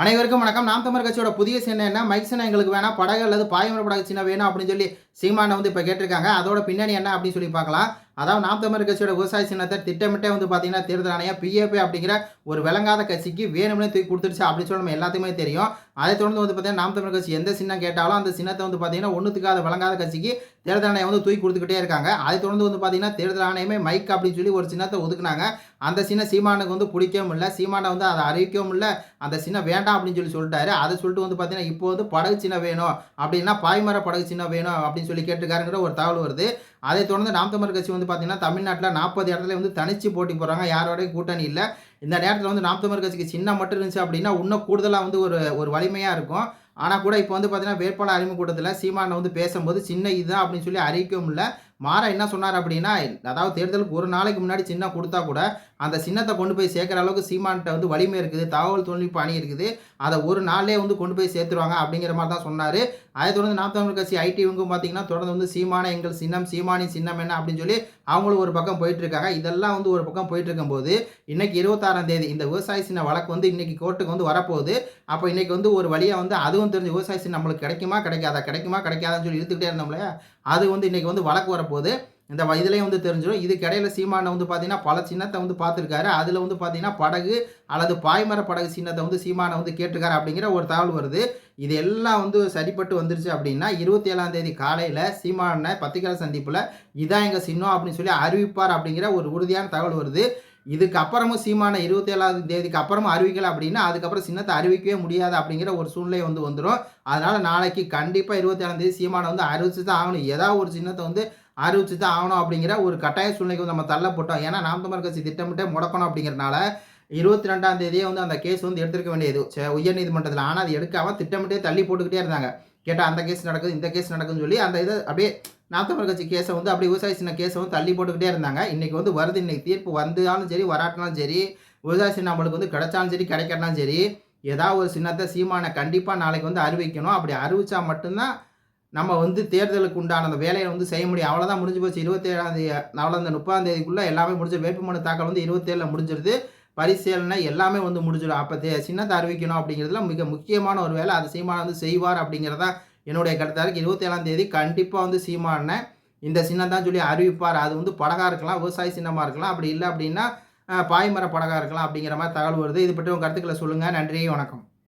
அனைவருக்கும் வணக்கம். நாம் தமிழ் கட்சியோட புதிய சின்ன என்ன? மைக் சின்ன எங்களுக்கு வேணாம். படகு அல்லது பாயமர படகு சின்ன வேணும் அப்படின்னு சொல்லி சீமானை வந்து இப்போ கேட்டிருக்காங்க. அதோட பின்னணி என்ன அப்படின்னு சொல்லி பார்க்கலாம். அதாவது நாம் தமிழர் கட்சியோட விவசாய சின்னத்தை திட்டமிட்டே வந்து பார்த்தீங்கன்னா தேர்தல் ஆணையம் பிஏபி அப்படிங்கிற ஒரு விளங்காத கட்சிக்கு வேணும்னே தூக்கி கொடுத்துருச்சு அப்படின்னு சொல்லி நம்ம தெரியும். அதை தொடர்ந்து வந்து பார்த்தீங்கன்னா நாம் தமிழர் கட்சி எந்த சின்னம் கேட்டாலும் அந்த சின்னத்தை வந்து பார்த்தீங்கன்னா ஒன்றுத்துக்காத விளங்காத கட்சிக்கு தேர்தல் ஆணையம் வந்து தூக்கி கொடுத்துக்கிட்டே இருக்காங்க. அதை தொடர்ந்து வந்து பார்த்தீங்கன்னா தேர்தல் ஆணையமே மைக் அப்படின்னு சொல்லி ஒரு சின்னத்தை ஒதுக்குனாங்க. அந்த சின்ன சீமானுக்கு வந்து பிடிக்கவும் இல்லை. சீமானை வந்து அதை அறிவிக்கவும் இல்லை. அந்த சின்ன வேண்டாம் அப்படின்னு சொல்லி சொல்லிட்டாரு. அதை சொல்லிட்டு வந்து பார்த்தீங்கன்னா இப்போ வந்து படகு சின்ன வேணும் அப்படின்னா பாய்மர படகு சின்ன வேணும் அப்படின்னு சொல்லி கேட்டிருக்காருங்கிற ஒரு தகவல் வருது. அதை தொடர்ந்து நாம் தமிழர் கட்சி வந்து பார்த்தீங்கன்னா தமிழ்நாட்டில் நாற்பது இடத்துல வந்து தனிச்சு போட்டி போகிறாங்க யாரோடையும் கூட்டணி இல்லை. இந்த நேரத்தில் வந்து நாம் தமிழர் கட்சிக்கு சின்ன மட்டும் இருந்துச்சு அப்படின்னா இன்னும் கூடுதலாக வந்து ஒரு ஒரு வலிமையாக இருக்கும். ஆனால் கூட இப்போ வந்து பார்த்தீங்கன்னா வேட்பாளர் அறிமுக கூட்டத்தில் சீமான வந்து பேசும்போது சின்ன இதுதான் அப்படின்னு சொல்லி அறிவிக்கவும் இல்லை. மாற என்ன சொன்னார் அப்படின்னா அதாவது தேர்தலுக்கு ஒரு நாளைக்கு முன்னாடி சின்ன கொடுத்தா கூட அந்த சின்னத்தை கொண்டு போய் சேர்க்குற அளவுக்கு சீமான்கிட்ட வந்து வலிமை இருக்குது தகவல் தொழில்நுட்ப அணி இருக்குது அதை ஒரு நாளே வந்து கொண்டு போய் சேர்த்துருவாங்க அப்படிங்கிற மாதிரி தான் சொன்னார். அதை தொடர்ந்து நாம் தமிழ் கட்சி ஐடி இவங்க பார்த்தீங்கன்னா தொடர்ந்து வந்து சீமான எங்கள் சின்னம் சீமானி சின்னம் என்ன அப்படின்னு சொல்லி அவங்களும் ஒரு பக்கம் போயிட்டு இருக்காங்க. இதெல்லாம் வந்து ஒரு பக்கம் போயிட்டு இருக்கும்போது இன்னைக்கு இருபத்தாறாம் தேதி இந்த விவசாய சின்ன வழக்கு வந்து இன்னைக்கு கோர்ட்டுக்கு வந்து வரப்போகுது. அப்போ இன்னைக்கு வந்து ஒரு வழியாக வந்து அதுவும் தெரிஞ்சு விவசாய சின்னம் நம்மளுக்கு கிடைக்குமா கிடைக்காதா கிடைக்குமா கிடைக்காதான்னு சொல்லி இழுத்துக்கிட்டே இருந்தோம்ல அது வந்து இன்னைக்கு வந்து வழக்கு வர வரப்போகுது. இந்த இதுலேயும் வந்து தெரிஞ்சிடும். இதுக்கு இடையில சீமானை வந்து பார்த்தீங்கன்னா பல சின்னத்தை வந்து பார்த்துருக்காரு. அதில் வந்து பார்த்தீங்கன்னா படகு அல்லது பாய்மர படகு சின்னத்தை வந்து சீமானை வந்து கேட்டிருக்காரு அப்படிங்கிற ஒரு தகவல் வருது. இது எல்லாம் வந்து சரிப்பட்டு வந்துருச்சு அப்படின்னா இருபத்தி ஏழாம் தேதி காலையில் சீமான பத்திரிகை சந்திப்பில் இதான் எங்கள் சின்னம் அப்படின்னு சொல்லி அறிவிப்பார் அப்படிங்கிற ஒரு உறுதியான தகவல் வருது. இதுக்கு அப்புறமும் சீமான இருபத்தி ஏழாவது தேதிக்கு அப்புறமும் அறிவிக்கல அப்படின்னா அதுக்கப்புறம் சின்னத்தை அறிவிக்கவே முடியாது அப்படிங்கிற ஒரு சூழ்நிலை வந்து வந்துடும் அதனால் நாளைக்கு கண்டிப்பாக இருபத்தி ஏழாம் தேதி சீமானை வந்து அறிவிச்சு தான் ஆகணும். ஏதாவது ஒரு சின்னத்தை வந்து அறிவிச்சு தான் ஆகணும் அப்படிங்கிற ஒரு கட்டாய சூழ்நிலைக்கு நம்ம தள்ளப்பட்டோம். ஏன்னா நாம் கட்சி திட்டமிட்டே முடக்கணும் அப்படிங்கிறனால இருபத்தி ரெண்டாம் தேதியே வந்து அந்த கேஸ் வந்து எடுத்திருக்க வேண்டியது. உயர்நீதிமன்றத்தில் ஆனால் அது எடுக்காமல் திட்டமிட்டே தள்ளி போட்டுக்கிட்டே இருந்தாங்க. கேட்டால் அந்த கேஸ் நடக்குது இந்த கேஸ் நடக்குதுன்னு சொல்லி அந்த இதை அப்படியே நாம் கட்சி கேஸை வந்து அப்படியே விவசாய சின்ன கேஸை வந்து தள்ளி போட்டுக்கிட்டே இருந்தாங்க. இன்றைக்கி வந்து வருது இன்றைக்கி தீர்ப்பு வந்தாலும் சரி வராட்டினாலும் சரி விவசாய சின்ன நம்மளுக்கு வந்து கிடைச்சாலும் சரி கிடைக்கட்டாலும் சரி ஏதாவது ஒரு சின்னத்தை சீமானை கண்டிப்பாக நாளைக்கு வந்து அறிவிக்கணும். அப்படி அறிவித்தா மட்டும்தான் நம்ம வந்து தேர்தலுக்கு உண்டான அந்த வேலையை வந்து செய்ய முடியும். அவ்வளோதான் முடிஞ்சு போச்சு. இருபத்தேழாம் தேதி அவ்வளோ அந்த முப்பதாம் தேதிக்குள்ளே எல்லாமே முடிஞ்ச வேட்புமனு தாக்கல் வந்து இருபத்தேழில் முடிஞ்சிருது. பரிசீலனை எல்லாமே வந்து முடிஞ்சிடும். அப்போ தே சின்னத்தை அறிவிக்கணும் அப்படிங்கிறதுல மிக முக்கியமான ஒரு வேலை. அது சீமான வந்து செய்வார் அப்படிங்கிறதா என்னுடைய கருத்தாக இருக்குது இருபத்தேழாம் தேதி கண்டிப்பாக வந்து சீமான இந்த சின்னம் தான் சொல்லி அறிவிப்பார். அது வந்து படகாக இருக்கலாம் விவசாய சின்னமாக இருக்கலாம். அப்படி இல்லை அப்படின்னா பாய்மர படகாக இருக்கலாம் அப்படிங்கிற மாதிரி தகவல் வருது. இது பற்றி உங்கள் கருத்துக்களை சொல்லுங்கள் நன்றி வணக்கம்.